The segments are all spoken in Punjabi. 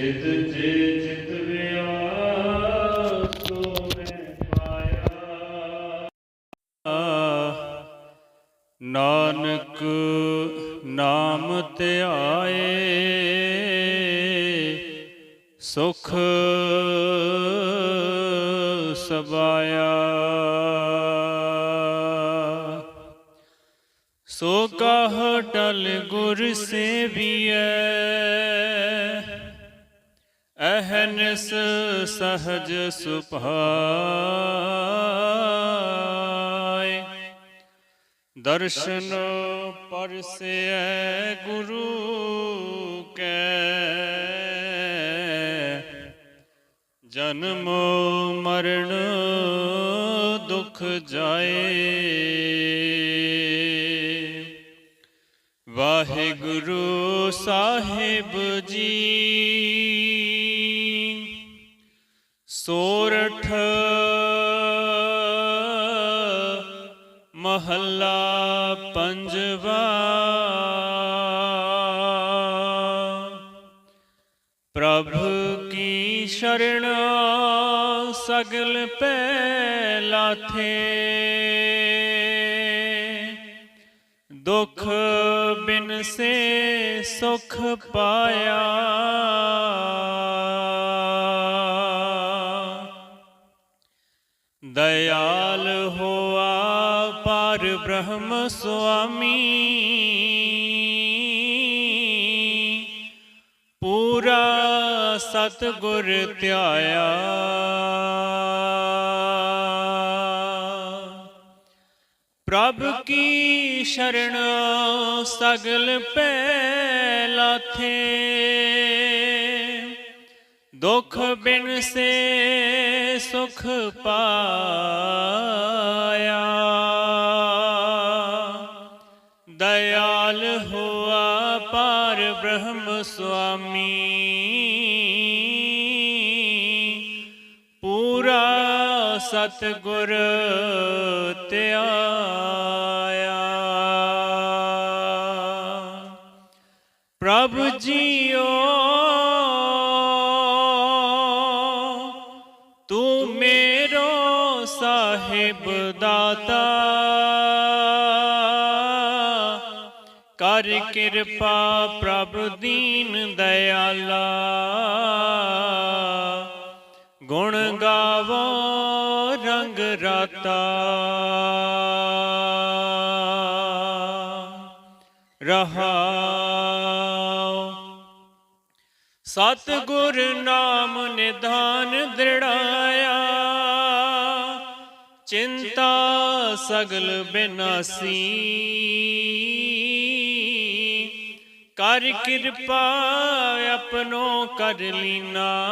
ਚਿਤ ਚੇ ਚਿਤ ਵਿਆ ਸੋ ਨਾਨਕ ਨਾਮ ਧਿਆਏ ਸੁਖ ਸਬਾਇਆ। ਸੋ ਕਹ ਟਲ ਗੁਰ ਸੇਵੀਐ ਅਹਨਸ ਸਹਜ ਸੁਭਾਏ ਦਰਸ਼ਨ ਪਰਸੈ ਗੁਰੂ ਕੈ। ਜਨਮ ਮਰਨ ਦੁਖ ਜਾਏ। ਵਾਹਿਗੁਰੂ ਸਾਹਿਬ ਜੀ। ਸੋਰਠ ਮਹੱਲਾ ਪੰਜਵਾ। ਪ੍ਰਭ ਕੀ ਸ਼ਰਣ ਸਗਲ ਪੈ ਲਾਥੇ ਦੁਖ ਬਿਨ ਸੇ ਸੁਖ ਪਾਇਆ। ਦਇਆਲ ਹੋਆ ਪਰ ਬ੍ਰਹਮ ਸੁਆਮੀ। ਪੂਰਾ ਸਤਗੁਰ ਧਿਆਇਆ। ਪ੍ਰਭ ਕੀ ਸ਼ਰਣ ਸਗਲ ਪੈ ਲਾਥੇ ਦੁਖ ਬਿਨ ਸੇ ਸੁਖ ਪਾਇਆ। ਦਇਆਲ ਹੋਆ ਪਾਰ ਬ੍ਰਹਮ ਸੁਆਮੀ। ਪੂਰਾ ਸਤਗੁਰ ਧਿਆਇਆ ਸਾਹਿਬ ਦਾਤਾ, ਕਰ ਕਿਰਪਾ ਪ੍ਰਭ ਦੀਨ ਦਇਆਲਾ। ਗੁਣ ਗਾਵੋ ਰੰਗ ਰਾਤਾ। ਰਹਾਉ ਸਤਿਗੁਰ ਨਾਮ ਨਿਧਾਨ ਦ੍ਰਿੜਾਇਆ। ਚਿੰਤਾ ਸਗਲ ਬਿਨਾਸੀ। ਕਰ ਕਿਰਪਾ ਆਪਣੋ ਕਰ ਲੀਨਾ।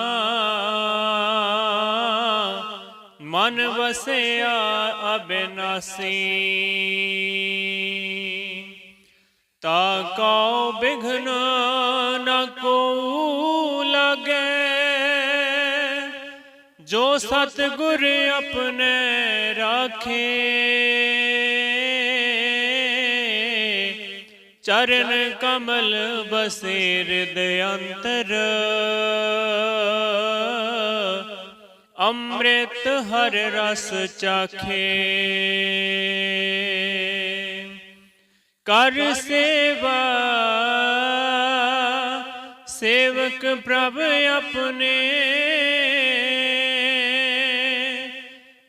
ਮਨ ਵਸਿਆ ਅਬਿਨਾਸੀ। ਤਾ ਕਉ ਬਿਘਨ ਨ ਕੋ ਜੋ ਸਤਿਗੁਰ ਆਪਣੇ ਰਾਖੇ। ਚਰਨ ਕਮਲ ਬਸੇ ਹਿਰਦਿ ਅੰਤਰ। ਅੰਮ੍ਰਿਤ ਹਰ ਰਸ ਚਾਖੇ। ਕਰ ਸੇਵਾ। ਸੇਵਕ ਪ੍ਰਭ ਆਪਣੇ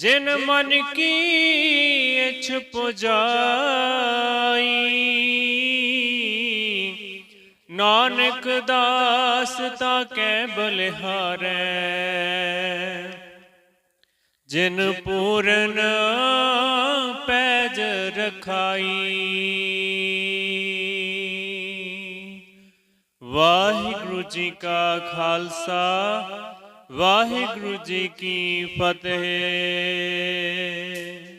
ਜਿਨ ਮਨ ਕੀ ਇਛ ਪੁਜਾਈ। ਨਾਨਕ ਦਾਸ ਤਾ ਕੈ ਬਲਿਹਾਰੈ। ਜਿਨ ਪੂਰਨ ਪੈਜ ਰਖਾਈ। ਵਾਹਿਗੁਰੂ ਜੀ ਕਾ ਖਾਲਸਾ ਵਾਹਿਗੁਰੂ ਜੀ ਕੀ ਫਤਿਹ।